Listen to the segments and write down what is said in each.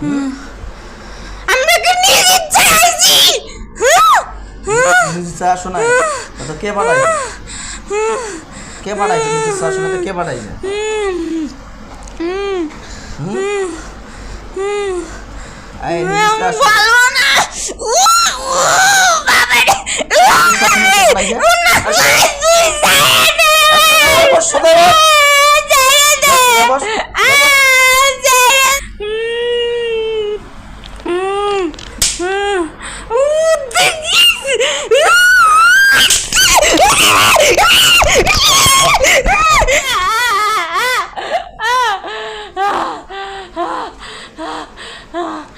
আমরা কি নিজে চাইছি। নিজে চা শোনা তো কে পাঠাইছে কে নিজে শোনাতে? কে নিজে চা না। বাবা রে। উ, পাঠাইছে? suicide! এই বস, সদাই বস। ছেড়ে দে। এই বস। আহ, ছেড়ে- উম, উম, উম, উম, দেখিস?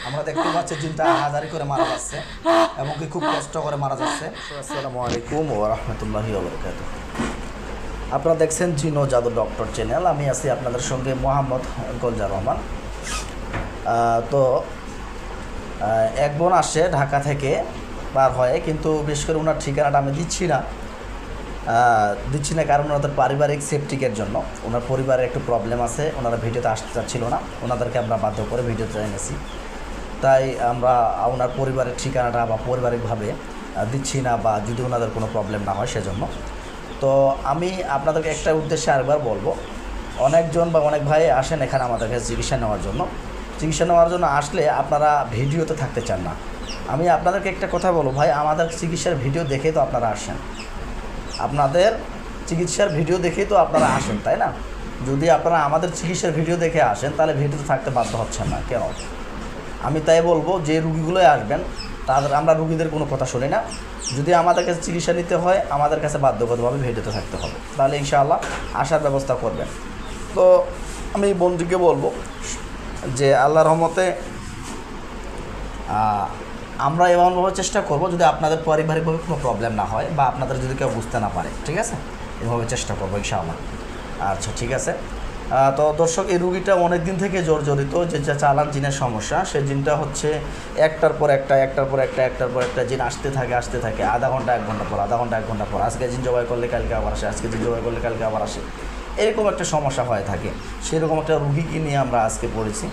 আমরা দেখতে পাচ্ছি জিনটা হাজারি করে মারা যাচ্ছে এবং কি খুব কষ্ট করে মারা যাচ্ছে। আসসালামু আলাইকুম ওয়া রাহমাতুল্লাহি ওয়া বারাকাতুহু। আপনারা দেখছেন জিনো জাদু ডক্টর চ্যানেল। আমি আছি আপনাদের সঙ্গে মোহাম্মদ গোলজার রহমান। তো এক বোন আসে ঢাকা থেকে বার হয়, কিন্তু বিশেষ করে ওনার ঠিকানাটা আমি দিচ্ছি না। দিচ্ছি না কারণ ওনাদের পারিবারিক সেফটিকের জন্য। ওনার পরিবারের একটু প্রবলেম আছে, ওনারা ভিডিওতে আসতে চাচ্ছিল না। ওনাদেরকে আমরা বাধ্য করে ভিডিওতে এনেছি। তাই আমরা ওনার পরিবারের ঠিকানাটা বা পারিবারিকভাবে দিচ্ছি না বা যদি ওনাদের কোনো প্রবলেম না হয় সেজন্য। তো আমি আপনাদেরকে একটা উদ্দেশ্যে আরেকবার বলব, অনেকজন বা অনেক ভাই আসেন এখানে আমাদের কাছে চিকিৎসা নেওয়ার জন্য। চিকিৎসা নেওয়ার জন্য আসলে আপনারা ভিডিওতে থাকতে চান না। আমি আপনাদেরকে একটা কথা বলব, ভাই, আমাদের চিকিৎসার ভিডিও দেখেই তো আপনারা আসেন। আপনাদের চিকিৎসার ভিডিও দেখেই তো আপনারা আসেন, তাই না? যদি আপনারা আমাদের চিকিৎসার ভিডিও দেখে আসেন, তাহলে ভিডিওতে থাকতে বাধ্য হচ্ছেন না, কেন? আমি তাই বলব, যে রুগীগুলোই আসবেন, তাদের, আমরা রুগীদের কোনো কথা শুনি না। যদি আমাদের কাছে চিকিৎসা নিতে হয়, আমাদের কাছে বাধ্যগতভাবে ভিডিওতে থাকতে হবে। তাহলে ইনশাআল্লাহ আসার ব্যবস্থা করবেন। তো আমি বন্ধুকে বলব যে আল্লাহ রহমতে আমরা এমনভাবে চেষ্টা করব যদি আপনাদের পারিবারিকভাবে কোনো প্রবলেম না হয় বা আপনাদের যদি কেউ বুঝতে না পারে, ঠিক আছে? এভাবে চেষ্টা করব ইনশাআল্লাহ। আচ্ছা ঠিক আছে। তো দর্শক, এই রুগীটা অনেক দিন থেকে জর্জরিত, যে যা চালান জিনের সমস্যা, সে জিনটা হচ্ছে একটার পর একটা, একটার পর একটা, একটার পর একটা জিন আসতে থাকে আসতে থাকে, আধা ঘণ্টা, এক ঘণ্টা পর, আধা ঘণ্টা, এক ঘণ্টা পর। আজকে জিন জবাই করলে কালকে আবার আসে, আজকে জিন জবাই করলে কালকে আবার আসে। এরকম একটা সমস্যা হয়ে থাকে। সেরকম একটা রুগীকে নিয়ে আমরা আজকে পড়েছি।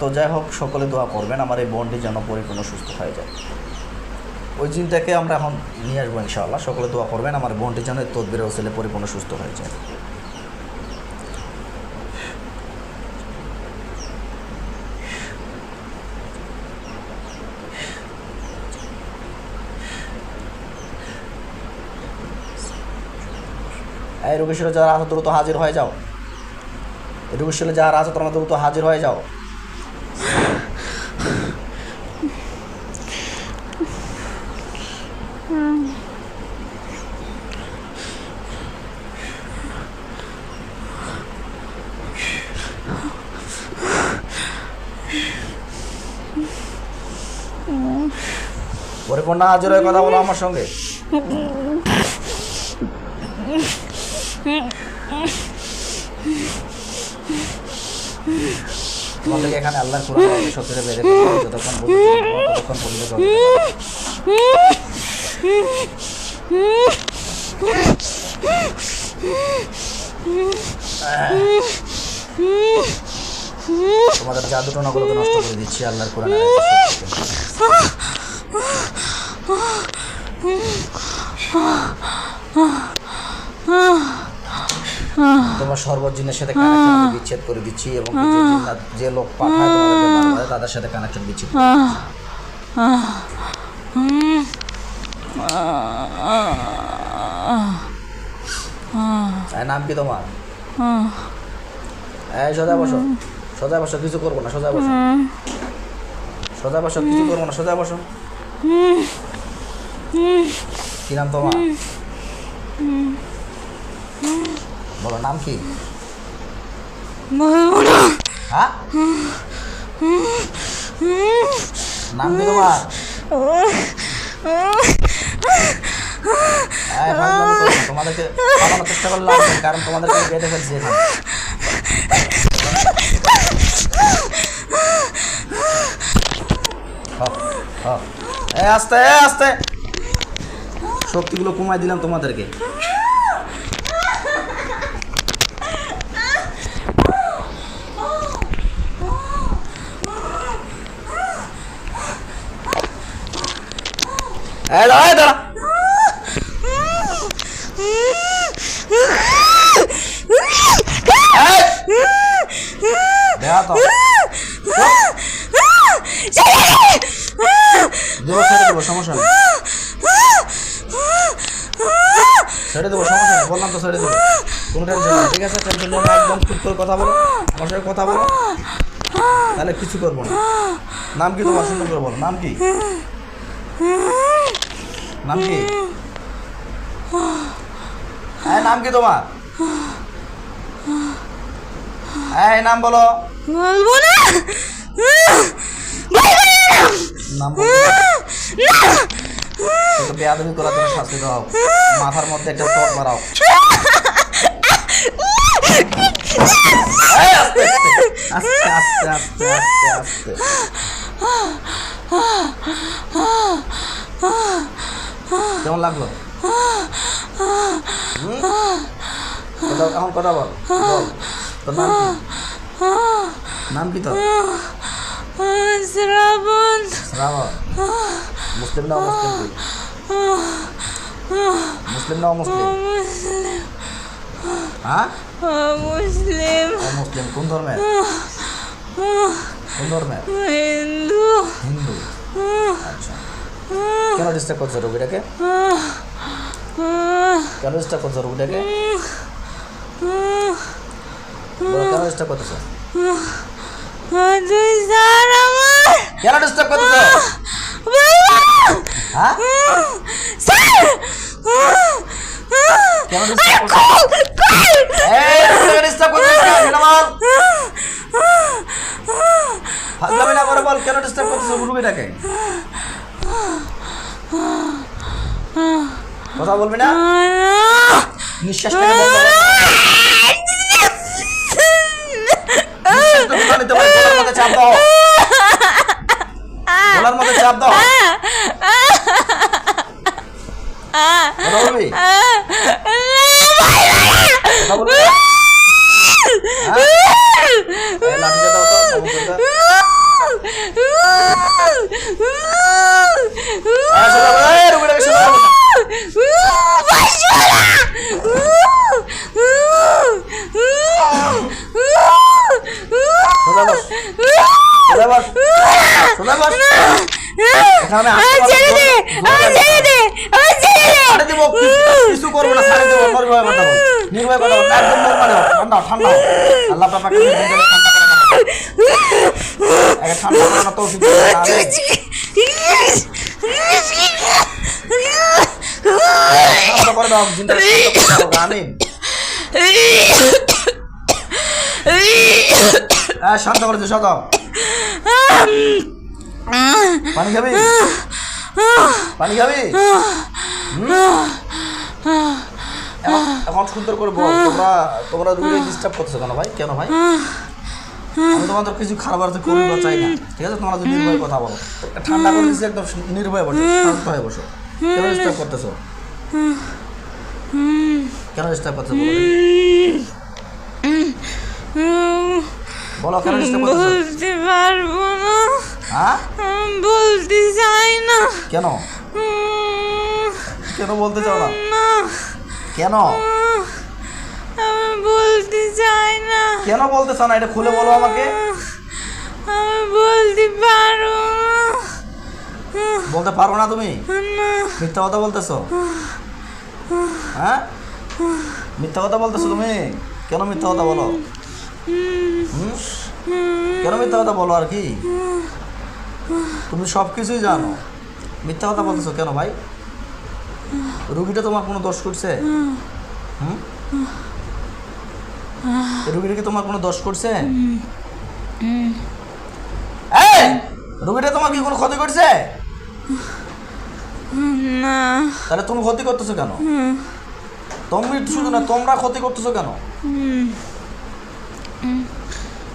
তো যাই হোক, সকলে দোয়া করবেন, আমার এই বন্ডি যেন পরিপূর্ণ সুস্থ হয়ে যায়। ওই জিনটাকে আমরা এখন নিয়ে আসব ইনশাআল্লাহ। সকলে দোয়া করবেন, আমার বন্ডি যেন তদবিরে ওসিলে পরিপূর্ণ সুস্থ হয়ে যায়। এই রোগীশীলে যারা আছো দ্রুত হাজির হয়ে যাও। এই যারা আছো তোমরা দ্রুত হাজির হয়ে যাও। পরিপূর্ণ হাজির হয়ে কথা বলো আমার সঙ্গে। তোমাদেরকে এখানে আল্লাহর কোরআন সত্যি বেড়ে যতক্ষণ ততক্ষণ পর্যন্ত তোমাদের জাদুটো নগরকে নষ্ট করে দিচ্ছি, আল্লাহর কোরআন তোমার সর্বজনের সাথে কানেকশন বিচ্ছেদ করে দিচ্ছি এবং যে লোক পাঠায় তোমাদেরকে তাদের সাথে কানেকশন বিচ্ছেদ নাম কি তোমার? এই সোজা বসো। সোজা বসো কিছু করব না সোজা বসো। সোজা বসো কিছু করব না সোজা বসো। কি নাম তোমার? বলো নাম কি? হ্যাঁ? নাম কি তোমার? এই, ফাজলামি করো না, তোমাদেরকে পালানোর চেষ্টা করলে কারণ তোমাদেরকে বেঁধে ফেলছি এখানে। হ, হ। এই, আস্তে আস্তে। শক্তিগুলো কমাই দিলাম তোমাদেরকে। এই দাঁড়া এই দাঁড়া। সমস্যা নেই। সমস্যা নেই। বললাম তো ছেড়ে ঠিক আছে? টেনশন নেই করে কথা বলো। আমার সঙ্গে কথা বলো। তাহলে কিছু করব না। নাম কি তোমার? সুন্দর করে বলো। নাম কি? নাম কি? হ্যাঁ নাম কি তোমার? হ্যাঁ নাম বলো। বলব না? নাম বেয়াদবি করার জন্য শাস্তি দাও। মাথার মধ্যে একটা চট মারাও। এই, আস্তে, আস্তে, আস্তে আস্তে আস্তে আস্তে। কেমন লাগল? হুম? কথা- এখন কথা বল বল। তোর নাম কি? নাম কি তোর? শ্রাবণ। শ্রাবণ। মুসলিম না মুসলিম তুই? মুসলিম না মুসলিম হ্যাঁ? মুসলিম ও মুসলিম কোন ধর্মের? কোন ধর্মের? হিন্দু। হিন্দু। আচ্ছা। কেন ডিস্টার্ব করছ রোগীটাকে? কেন ডিস্টার্ব করছ রোগীটাকে? কেন ডিস্টার্ব করতেছো? কেন ডিস্টার্ব হ্যাঁ? ডিস্টার্ব ডিস্টার্ব করতেছ? কেন বল? করতেছো রোগীটাকে? কথা বলবি না? নিঃশ্বাস চাপ দাও। কথা বলবি না? হ্যাঁ? এই লাঠিটা দাও তো সমস্যাটা। এই সোজা বল, এই রুগীটাকে সোজা বল। সোজা বস সোজা বস সোজা বস এখানে আসতে পারব ছাড়ে দিব কিছু- করব না ছাড়ে দিব নির্ভয় কথা নির্ভয় কথা একদম হোক ঠান্ডা ঠান্ডা আল্লাহ পাপাকে ঠান্ডা করে দাও শান্ত করে দিও শান্ত। পানি খাবি? পানি খাবি? এখন- সুন্দর করে বল। তোমরা তোমরা রুগী ডিস্টার্ব করছ কেন ভাই? কেন ভাই? আমি তোমাদের কিছু খারাপ আর করি বা চাই না ঠিক আছে? তোমরা যদি নির্ভয় কথা বলো। ঠান্ডা করে দিচ্ছি একদম নির্ভয় বসো শান্ত হয়ে বসো। কেন ডিস্টার্ব করতেছো? কেন ডিস্টার্ব করতেছো বলো কেন ডিস্টার্ব বলতে পারব না। হ্যাঁ? বলতে চাই না। কেন? কেন বলতে চাও না? কেন? আমি বলতে চাই না। কেন বলতে চাও না? এটা খুলে বলো আমাকে। আমি বলতে পারব বলতে পারো না তুমি? মিথ্যা কথা বলতেছো? হ্যাঁ? মিথ্যা কথা বলতেছো তুমি? কেন মিথ্যা কথা বলো? কেন মিথ্যা কথা বলো আর কি? তুমি সব কিছুই জানো। মিথ্যা কথা বলতেছো কেন ভাই? রুগীটা তোমার কোনো দোষ করছে? হুম? রুগীটা কি তোমার কোনো দোষ করছে? রুগীটা তোমার কি কোনো ক্ষতি করছে? না। তাহলে তুমি ক্ষতি করতেছো কেন? তুমি শুধু না তোমরা ক্ষতি করতেছো কেন?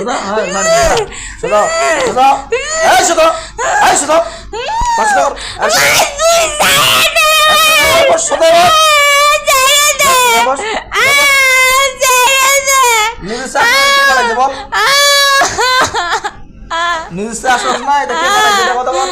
সোজা হ্যাঁ সোজা সোজা এই সোজা এই সোজা পাঁচ টাকা সোজা নিজস্ব আসস না, এটা কথা বল।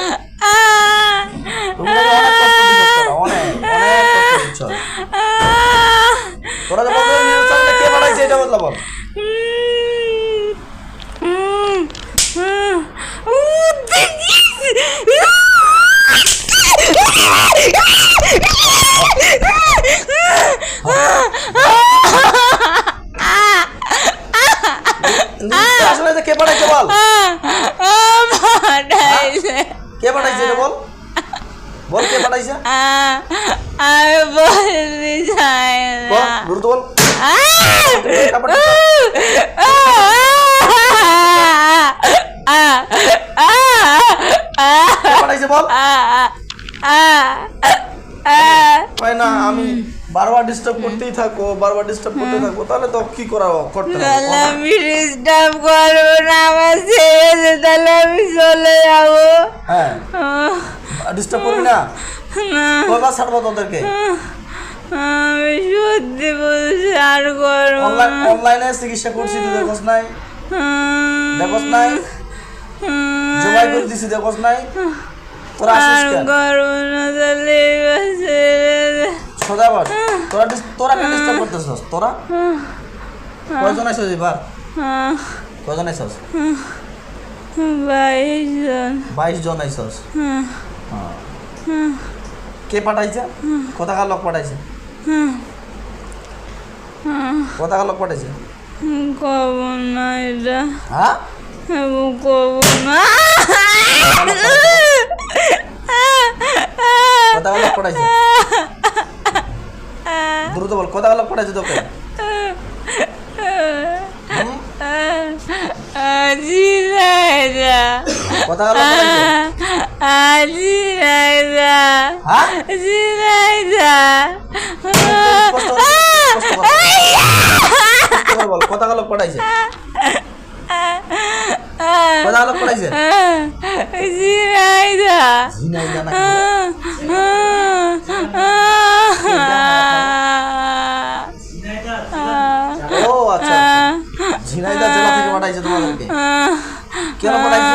আমি বলতে চাই না দ্রুত বল কে পাঠাইছে? কে পাঠাইছে বল ভাই না আমি বারবার ডিস্টার্ব করতেই থাকো বারবার ডিস্টার্ব করতে থাকো তাহলে তো কি করা করতে হবে তাহলে আমি ডিস্টার্ব করব না আমার ছেড়ে তাহলে আমি চলে যাব। হ্যাঁ। ডিস্টার্ব করবি না? কয়বার ছাড়বো তোদেরকে? আমি সত্যি বলছি আর করব অনলাইনে চিকিৎসা করছি তুই দেখোস নাই? দেখোস নাই? জবাই করে দিছি দেখোস নাই? তোরা আসিস কেন? করব না তাহলে। সোজা তোরা তোরা কেন ডিস্টার্ব করতেছস? তোরা? কয়জন আইসস এবার? কয়জন আইসস? বাইশ জন। বাইশ জন আইসস? হুম, হ্যাঁ। কে পাঠাইছে? কোথাকার লোক পাঠাইছে? কোথাকার লোক পাঠাইছে? হুম, করব না এটা। হ্যাঁ? করব না। কোথাকার লোক পাঠাইছে? দ্রুত বল কোথাকার লোক পাঠাইছে তোকে? কোথাকার লোক পাঠাইছে? হ্যাঁ? কষ্ট করে বল কোথাকার লোক পাঠাইছে কোথাকার লোক পাঠাইছে আজি রাজা ঝিনাইদা নাকি ও আচ্ছা আচ্ছা। ঝিনাইদা জেলা থেকে পাঠাইছে তোমাদেরকে। কেন পাঠাইছে?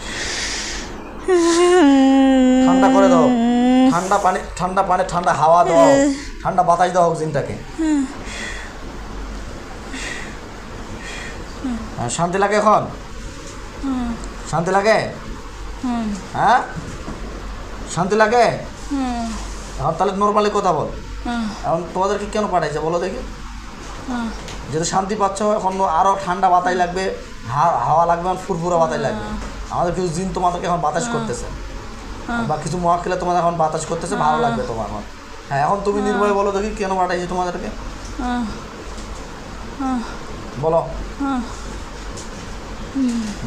ঠান্ডা করে দাও। ঠান্ডা পানি ঠান্ডা পানি ঠান্ডা হাওয়া দাও। ঠান্ডা বাতাস দাও অক্সিজেনটাকে। হ্যাঁ, শান্তি লাগে এখন? শান্তি লাগে? হ্যাঁ? শান্তি লাগে? এখন তাহলে নর্মালি কথা বল। এখন তোমাদেরকে কেন পাঠাইছে বলো দেখি। যেহেতু শান্তি পাচ্ছ এখন আরও ঠান্ডা বাতাই লাগবে হাওয়া লাগবে ফুরফুরা বাতাই লাগবে। আমাদের কিছু জিন তোমাদেরকে এখন বাতাস করতেছে। বা কিছু মহাকিলা তোমাদের এখন বাতাস করতেছে ভালো লাগবে তোমার এখন। হ্যাঁ এখন তুমি নির্ভয় বলো দেখি কেন পাঠাইছে তোমাদেরকে। বলো।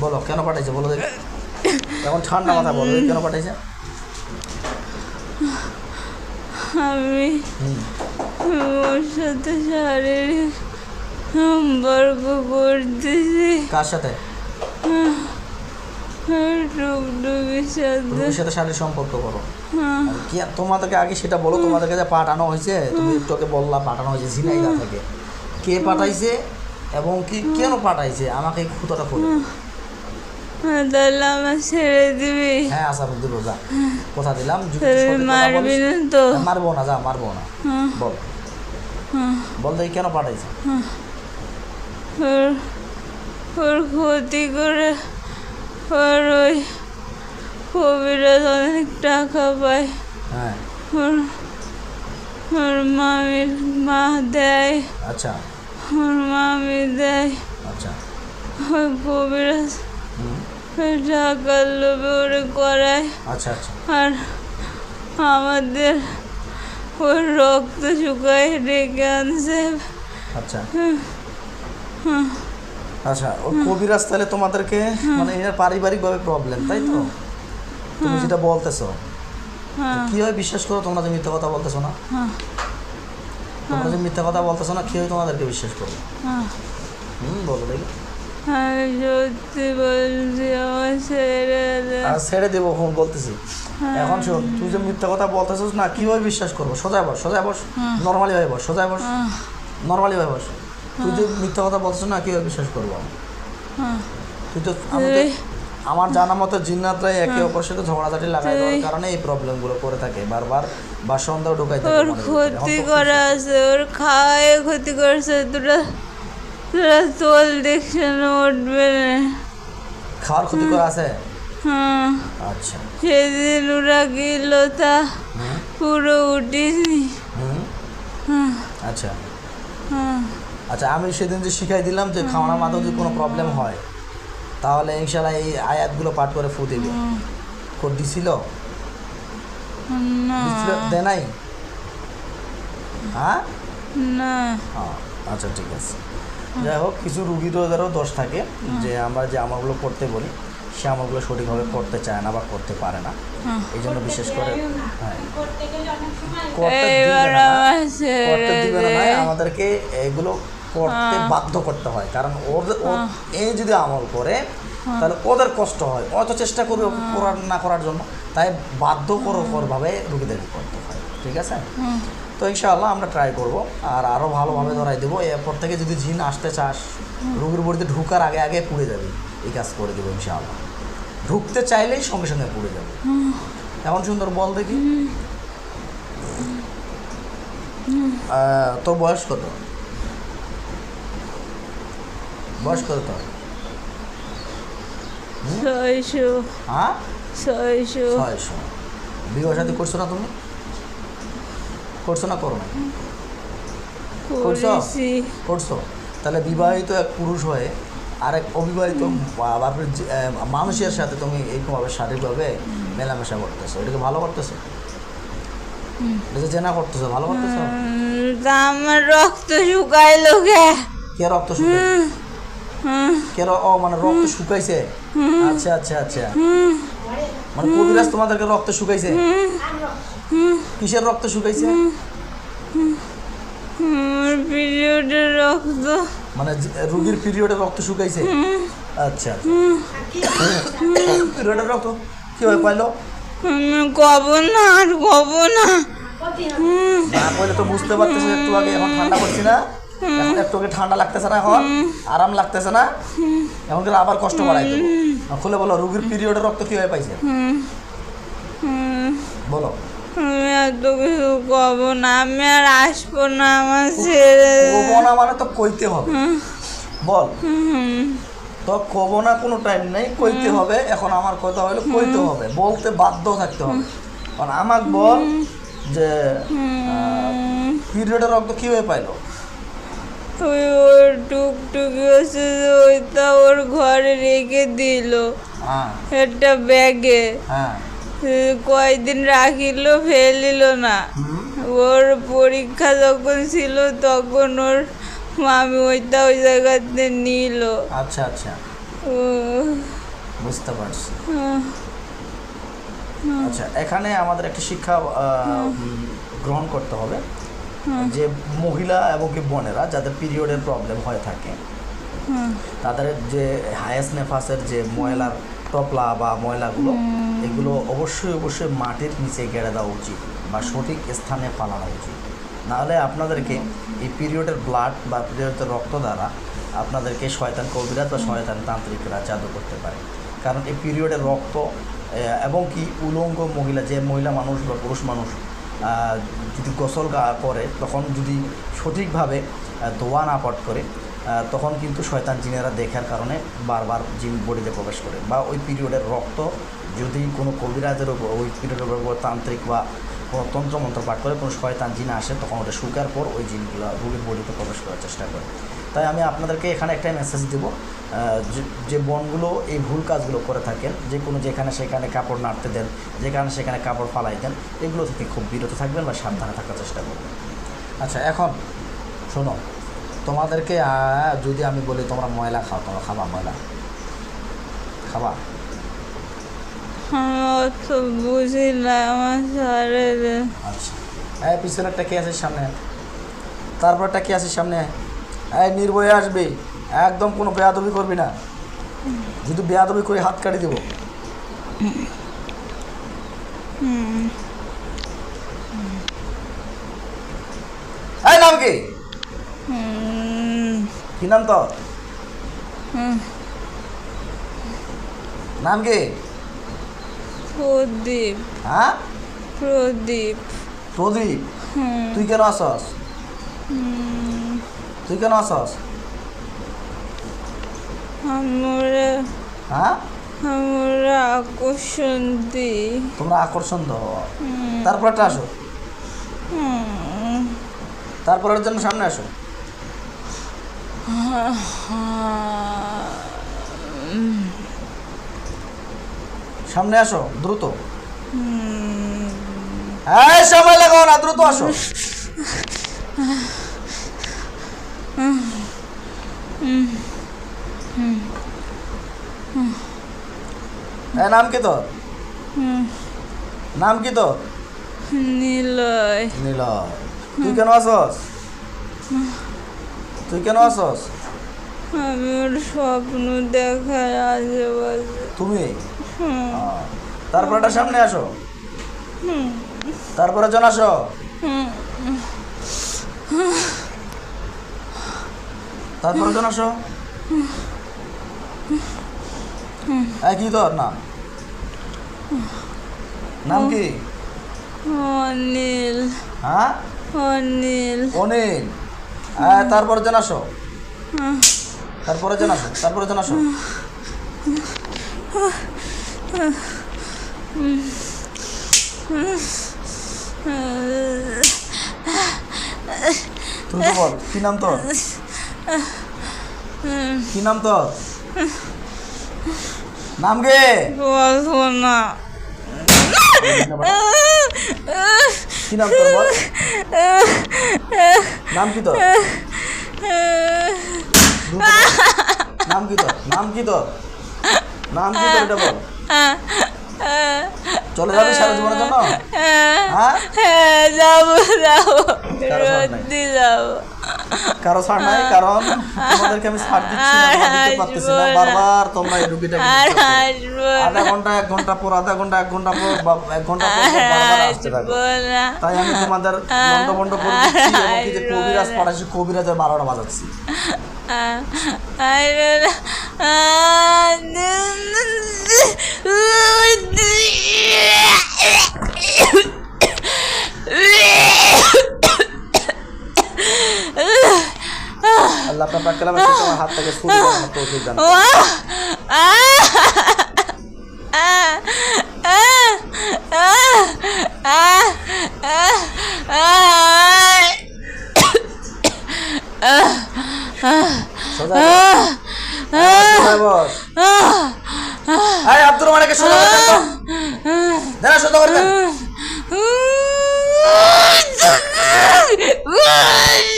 বলো কেন পাঠাইছে বলো দেখি। এখন ঠান্ডা কথা বলো কেন পাঠাইছে। আমি। ওর সাথে শারীরিক সম্পর্ক করতেছি। কার সাথে? রুবির সাথে শারীরিক সম্পর্ক করো। আর কি তোমাদেরকে আগে সেটা বলো তোমাদেরকে যে পাঠানো হয়েছে তুমি একটু আগে বললা পাঠানো হয়েছে ঝিনাইদা থেকে। কে পাঠাইছে এবং কি কেন পাঠাইছে? আমাকে খুঁতোটা আমার ছেড়ে দিবি। হ্যাঁ আশা করতে যা কথা দিলাম মারবি না তো। মারবো না যা মারবো না। বল। বল দেখি কেন পাঠাইছে। ওর ক্ষতি করে ওর ওই কবিরাজ অনেক টাকা পায়। হ্যাঁ। ওর ওর মামির মা দেয়। আচ্ছা। ওর মামি দেয়। আচ্ছা। ওই কবিরাজ টাকার লোভে ওরে করায়। আচ্ছা আচ্ছা। আর আমাদের ওর রক্ত শুকায় ডেকে আনছে। আচ্ছা। আচ্ছা ও কবিরাজ তাহলে তোমাদেরকে মানে এর পারিবারিকভাবে প্রবলেম তাই তো? তুমি যেটা বলতেছো হ্যাঁ। কীভাবে বিশ্বাস করো তোমরা যে মিথ্যা কথা বলতেছো না? হ্যাঁ। তোমরা যে মিথ্যা কথা বলতেছো না কীভাবে তোমাদেরকে বিশ্বাস হ্যাঁ। হুম বলো দেখি। ছেড়ে দেবো ফোন বলতেছি। এখন শোন তুই যে মিথ্যা কথা বলতেছিস না কীভাবে বিশ্বাস করব? সোজায় বস সোজায় বস। নর্মালি ভাবে বস সোজায় বস। নর্মালি ভাবে বস। তুই যে মিথ্যা কথা বলছিস না কীভাবে বিশ্বাস করব হ্যাঁ। তুই তো আমি আমার জানা মতো জিন্নাতরাই একে অপরের সাথে ঝগড়াঝাটি লাগাই দেওয়ার কারণে এই প্রবলেমগুলো করে থাকে। বারবার বা সন্দেহ ঢুকাই থাকে ওর ক্ষতি করা আছে ওর খাওয়ায় ক্ষতি করছে তোরা তোরা তোল দেখছে না উঠবে খাওয়ার ক্ষতি করা আছে? হ্যাঁ। আচ্ছা। সেদিন ওরা গেল তা হুম। পুরো উঠিনি। হ্যাঁ। আচ্ছা। হ্যাঁ। আচ্ছা আমি সেদিন যে শিখাই দিলাম যে খাওয়ানোর মাধ্যমে যদি কোনো প্রবলেম হয় তাহলে ইনশাল্লাহ এই আয়াতগুলো পাঠ করে ফু দিবে কোড দিছিল? দে নাই? হ্যাঁ? না। হ্যাঁ, আচ্ছা ঠিক আছে। যাই হোক কিছু রুগীদেরও দোষ থাকে যে আমরা যে আমলগুলো করতে বলি সে আমলগুলো সঠিকভাবে করতে চায় না বা করতে পারে না। হ্যাঁ। এই জন্য বিশেষ করে হ্যাঁ। করতে দিবে না, আমাদেরকে এগুলো করতে বাধ্য করতে হয়। কারণ ওদের ও- এই যদি আমল করে তাহলে ওদের কষ্ট হয়। অত চেষ্টা করবে করার না করার জন্য। তাই বাধ্য ভাবে রুগীদেরকে করতে হয়। ঠিক আছে? তো ইনশাআল্লাহ আমরা ট্রাই করব। আর আরও ভালোভাবে ধরাই দেবো। এরপর থেকে যদি জিন আসতে চাস রুগীর বড়িতে ঢুকার আগে আগে পুড়ে যাবে। এই কাজ করে দেবো ইনশাআল্লাহ। ঢুকতে চাইলেই সঙ্গে সঙ্গে পুড়ে যাবে। এমন সুন্দর বল দেখি। তোর বয়স কত? বয়স কত তোর? ছয়শো। হ্যাঁ? ছয়শো। ছয়শো। বিবাহ সাথে করছ না তুমি? করছ না করো? না করছ? করছ। তাহলে বিবাহিত এক পুরুষ হয়ে আর এক অবিবাহিত বাপের মানুষের সাথে তুমি এইরকমভাবে শারীরিকভাবে মেলামেশা করতেছো। এটাকে ভালো করতেছো? এটা জেনা করতেছো ভালো করতেছো? আমার রক্ত শুকাইলো কে রক্ত শুকাইছে হুম, কে ও মানে রক্ত শুকাইছে? আচ্ছা আচ্ছা আচ্ছা। মানে কবিরাজ তোমাদেরকে রক্ত শুকাইছে? কিসের রক্ত শুকাইছে? পিরিয়ডের রক্ত। মানে রুগীর পিরিয়ডে রক্ত শুকাইছে? আচ্ছা। পিরিয়ডের রক্ত? কীভাবে পাইলো? কব না আর কব না। না কইলে তো বুঝতে পারতেছি একটু আগে এখন ঠান্ডা করছি না। এখন একটু ঠান্ডা লাগতেছে না এখন? আরাম লাগতেছে না? এখন কিন্তু আবার কষ্ট বাড়াই দেবো। খুলে বলো রুগীর পিরিয়ডের রক্ত কীভাবে পাইছে? বলো। আমি এত কিছু কব না আমি আর আসব না আমার ছেড়ে কবো না মানে তো কইতে হবে। বল। তো কবো না কোনো টাইম নেই কইতে হবে। এখন আমার কথা হলো কইতে হবে বলতে বাধ্য থাকতে হবে। কারণ আমাকে বল যে পিরিয়ডের রক্ত কীভাবে পাইলো? ওই ওর টুকটুকি ওইটা ওর ঘরে রেখে দিল। হ্যাঁ। একটা ব্যাগে। হ্যাঁ। কয়দিন রাখিল ফেলিল না। ওর পরীক্ষা যখন ছিল তখন ওর মামি ওইটা ওই জায়গাতে নিল। আচ্ছা আচ্ছা। বুঝতে পারছি। আচ্ছা এখানে আমাদের একটা শিক্ষা গ্রহণ করতে হবে। যে মহিলা এবং কি বোনেরা যাদের পিরিয়ডের প্রবলেম হয়ে থাকে। তাদের যে হায়াস নেফাসের যে ময়লার টপলা বা ময়লাগুলো এগুলো অবশ্যই অবশ্যই মাটির নিচে গেড়ে দেওয়া উচিত বা সঠিক স্থানে ফালানো উচিত। নাহলে আপনাদেরকে এই পিরিয়ডের ব্লাড বা পিরিয়ডের রক্ত দ্বারা আপনাদেরকে শয়তান কবিরাজ বা শয়তান তান্ত্রিকরা জাদু করতে পারে। কারণ এই পিরিয়ডের রক্ত এবং কি উলঙ্গ মহিলা যে মহিলা মানুষ বা পুরুষ মানুষ যদি গোসল করে, তখন যদি সঠিকভাবে দোয়া না পাঠ করে তখন কিন্তু শয়তান জিনেরা দেখার কারণে বারবার জিন বডিতে প্রবেশ করে। বা ওই পিরিয়ডের রক্ত যদি কোনো কবিরাজের উপর, ওই পিরিয়ডের উপর তান্ত্রিক বা কোনো তন্ত্র মন্ত্র পাঠ করে, কোনো শয়তান জিন আসে, তখন ওটা শুকার পর ওই জিনগুলো রোগীর বডিতে প্রবেশ করার চেষ্টা করে। তাই আমি আপনাদেরকে এখানে একটাই মেসেজ দেবো। যে- যে বনগুলো এই ভুল কাজগুলো করে থাকেন যে কোনো যেখানে সেখানে কাপড় নাড়তে দেন যেখানে সেখানে কাপড় ফালাই দেন এগুলো থেকে খুব বিরত থাকবেন বা সাবধানে থাকার চেষ্টা করবেন। আচ্ছা এখন শোনো তোমাদেরকে যদি আমি বলি তোমরা ময়লা খাও তোমরা খাবা ময়লা? খাবা? দে। আচ্ছা। এই পিছনেরটা কে আছে সামনে? তারপরটা কে আছে সামনে? নির্ভয়ে আসবে একদম কোনো বেয়াদবি করবি না। যদি বেয়াদবি করে হাত কাটি দেবো। এই নাম কি? কি নাম তো নাম কি? প্রদীপ। হ্যাঁ? প্রদীপ। প্রদীপ? তুই কেন আসস? তুই কেন আসস? আমরা হ্যাঁ? আমরা আকর্ষণ দিই তোমরা আকর্ষণ দাও। তারপরটা আসো। তারপরের জন্য সামনে আসো। সামনে আসো দ্রুত। হ্যাঁ সময় লাগাও না দ্রুত আসো। নাম কি তোর? নাম কি তোর? নিলয়। নীল তুই কেন আসস? তুই কেন আসস? আমি ওর স্বপ্ন দেখার আশেপাশে। তুমি? আহ, তারপরটা সামনে আসো। তারপরে জন আসো। তারপরে জন আসো। কি তোর নাম? নাম কি? অনিল। হ্যাঁ? অনিল। অনিল। হ্যাঁ তারপরে জন আসো। তারপরে জন আসো তারপরে জন আসো। তুই তো বল কি নাম তোর? কি নাম তোর? নাম বলব না। কি নাম তোর? বল। নাম কি তোর? নাম কি তোর? নাম কি তোর? নাম কি তোর এটা বল। চলে যাবি সারা জীবনের জন্য? হ্যাঁ? হ্যাঁ যাব যাব। সত্যি যাব কারও ছাড় নাই কারণ তোমাদেরকে আমি ছাড় দিচ্ছি না দিতে পারতেছি না। বারবার তোমরা এই রুগীটা আধা ঘণ্টা এক ঘণ্টা পর আধা ঘণ্টা এক ঘণ্টা পর এক ঘণ্টা পর পর বারবার আসতে থাকো। তাই আমি তোমাদের লন্ডভন্ড করে দিচ্ছি যে কবিরাজ পাঠাচ্ছি কবিরাজের বারোটা বাজাচ্ছি। না। আল্লাহ পাক কালামে তোমার হাত থেকে দেওয়ার তৌফিক দান। হ্যাঁ, আব্দুর রহমানকে সোজা করে না, সোজা করে দেন।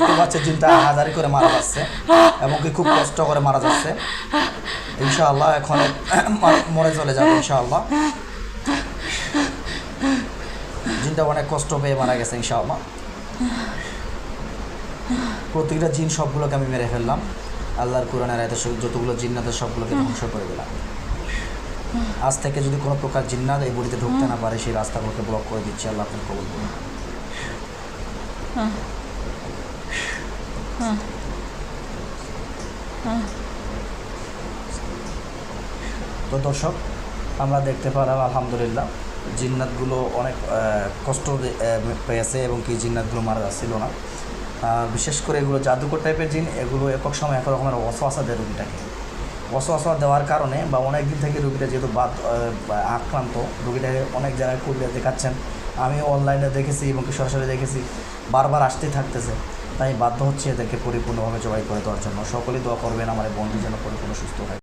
দেখতে পাচ্ছি জিনটা হাজারি করে মারা যাচ্ছে এবং কি খুব কষ্ট করে মারা যাচ্ছে। ইনশাআল্লাহ এখন মরে চলে যাবে ইনশাআল্লাহ। জিনটা অনেক কষ্ট পেয়ে মারা গেছে ইনশাআল্লাহ। প্রতিটা জিন সবগুলোকে আমি মেরে ফেললাম। আল্লাহর কোরআনের আয়াতে যতগুলো জিন্নাতের সবগুলোকে ধ্বংস করে দিলাম। আজ থেকে যদি কোনো প্রকার জিন্নাত এই বডিতে ঢুকতে না পারে, সেই রাস্তাগুলোকে ব্লক করে দিচ্ছি। আল্লাহ আপনার কবল করুন। তো দর্শক, আমরা দেখতে পেলাম, আলহামদুলিল্লাহ, জিন্নাতগুলো অনেক কষ্ট পেয়েছে এবং কি জিন্নাতগুলো মারা যাচ্ছিল না। বিশেষ করে এগুলো জাদুকর টাইপের জিন, এগুলো একক সময় এক রকমের অসওয়াসা দেয় রুগীটাকে। অসওয়াসা দেওয়ার কারণে বা অনেক দিন থেকে রুগীটা যেহেতু বাদ আক্রান্ত, রুগীটাকে অনেক জায়গায় কুড়িয়ে দেখাচ্ছেন। আমি অনলাইনে দেখেছি এবং সরাসরি দেখেছি, বারবার আসতেই থাকতেছে। তাই বাধ্য হচ্ছে এদেরকে পরিপূর্ণভাবে জবাই করে দেওয়ার জন্য। সকলেই দোয়া করবেন আমার বন্ধু যেন পরিপূর্ণ সুস্থ হয়।